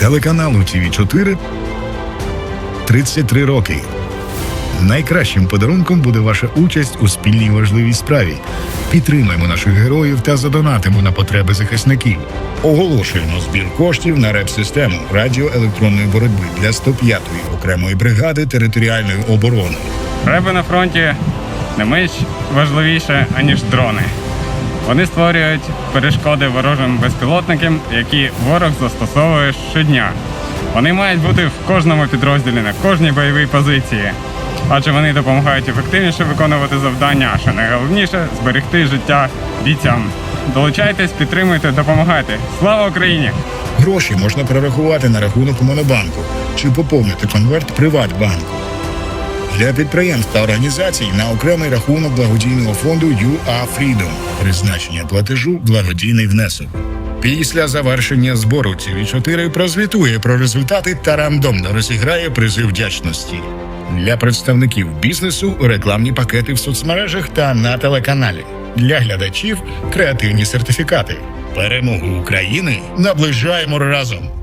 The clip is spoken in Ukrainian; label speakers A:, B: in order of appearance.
A: Телеканалу ТВ 4 33 роки. Найкращим подарунком буде ваша участь у спільній важливій справі. Підтримаємо наших героїв та задонатимо на потреби захисників. Оголошуємо збір коштів на реп-систему радіоелектронної боротьби для 105-ї окремої бригади територіальної оборони.
B: Реби на фронті не менш важливіше, аніж дрони. Вони створюють перешкоди ворожим безпілотникам, які ворог застосовує щодня. Вони мають бути в кожному підрозділі на кожній бойовій позиції, адже вони допомагають ефективніше виконувати завдання, а що найголовніше зберегти життя бійцям. Долучайтесь, підтримуйте, допомагайте. Слава Україні!
A: Гроші можна перерахувати на рахунок Монобанку чи поповнити конверт Приватбанку. Для підприємств та організацій на окремий рахунок благодійного фонду UA Freedom. Призначення платежу благодійний внесок. Після завершення збору ЦВ4 прозвітує про результати та рандомно розіграє призи вдячності. Для представників бізнесу рекламні пакети в соцмережах та на телеканалі. Для глядачів креативні сертифікати. Перемогу України наближаємо разом.